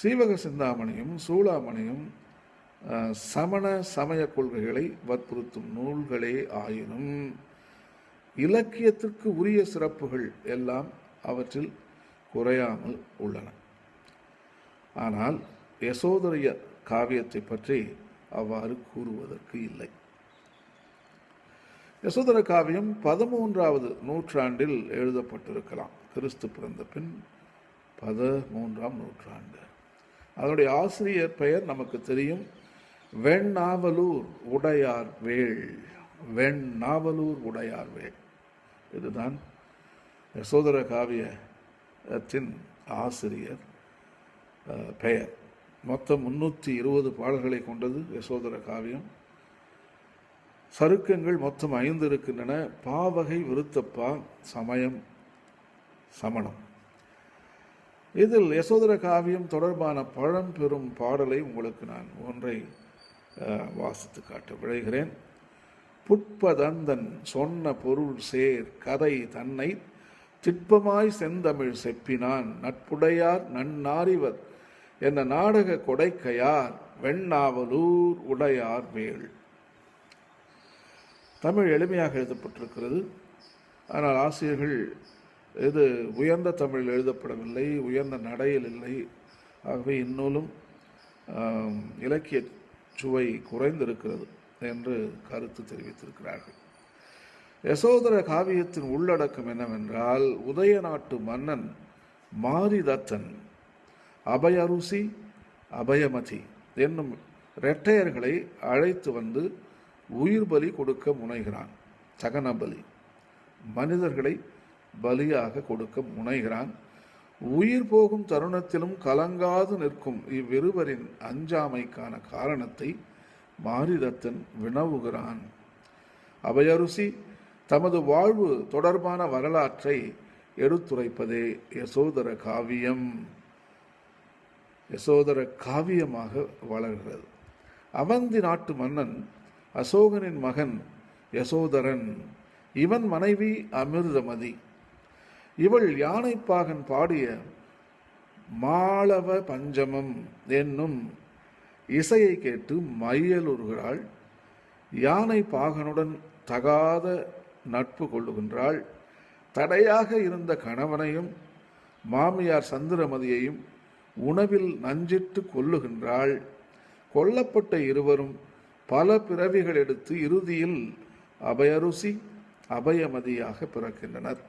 சீவக சிந்தாமணியும் சூளாமணியும் சமண சமய கொள்கைகளை வற்புறுத்தும் நூல்களே ஆயினும் இலக்கியத்திற்கு உரிய சிறப்புகள் எல்லாம் அவற்றில் குறையாமல் உள்ளன. ஆனால் யசோதரிய காவியத்தை பற்றி அவ்வாறு கூறுவதற்கு இல்லை. யசோதர காவியம் பதிமூன்றாவது நூற்றாண்டில் எழுதப்பட்டிருக்கலாம். கிறிஸ்து பிறந்த பின் பதிமூன்றாம் நூற்றாண்டு. அதனுடைய ஆசிரியர் பெயர் நமக்கு தெரியும். வெண்ணாவலூர் உடையார் வேள். வெண்ணாவலூர் உடையார் வேள். இதுதான் யசோதர காவியத்தின் ஆசிரியர் பெயர். மொத்தம் முன்னூற்றி இருபது பாடல்களை கொண்டது யசோதர காவியம். சருக்கங்கள் மொத்தம் ஐந்து இருக்கின்றன. பாவகை விருத்தப்பா சமயம் சமணம். இதில் யசோதர காவியம் தொடர்பான பழம்பெரும் பாடலை உங்களுக்கு நான் ஒன்றை வாசித்து காட்ட விழைகிறேன். புட்பதந்தன் சொன்ன பொருள் சேர் கதை தன்னை திட்பமாய் செந்தமிழ் செப்பினான். நட்புடையார் நன்னாரிவர் என்ன நாடக கொடைக்கையார் வெண்ணாவலூர் உடையார் வேள் தமிழ் எளிமையாக எழுதப்பட்டிருக்கிறது. ஆனால் ஆசிரியர்கள் இது உயர்ந்த தமிழில் எழுதப்படவில்லை உயர்ந்த நடையில் இல்லை. ஆகவே இந்நூலும் இலக்கிய சுவை குறைந்திருக்கிறது என்று கருத்து தெரிவித்திருக்கிறார்கள். யசோதர காவியத்தின் உள்ளடக்கம் என்னவென்றால் உதய நாட்டு மன்னன் மாரிதத்தன் அபயருசி அபயமதி என்னும் இரட்டையர்களை அழைத்து வந்து உயிர் பலி கொடுக்க முனைகிறான். சகனபலி மனிதர்களை பலியாக கொடுக்க முனைகிறான். உயிர் போகும் தருணத்திலும் கலங்காது நிற்கும் இவ்விருவரின் அஞ்சாமைக்கான காரணத்தை மாரிதத்தன் வினவுகிறான். அபயருசி தமது வாழ்வு தொடர்பான வரலாற்றை எடுத்துரைப்பதே யசோதர காவியம். யசோதர காவியமாக வளர்கிறது. அவந்தி நாட்டு மன்னன் அசோகனின் மகன் யசோதரன். இவன் மனைவி அமிர்தமதி. இவள் யானைப்பாகன் பாடிய மாளவ பஞ்சமம் என்னும் இசையை கேட்டு மையலுறுகிறாள் யானை பாகனுடன் தகாத நட்பு கொள்ளுகின்றாள். தடையாக இருந்த கணவனையும் மாமியார் சந்திரமதியையும் உணவில் நஞ்சிட்டு கொல்லுகின்றாள். கொல்லப்பட்ட இருவரும் பல பிறவிகள் எடுத்து இறுதியில் அபயருசி அபயமதியாக பிறக்கின்றனர்.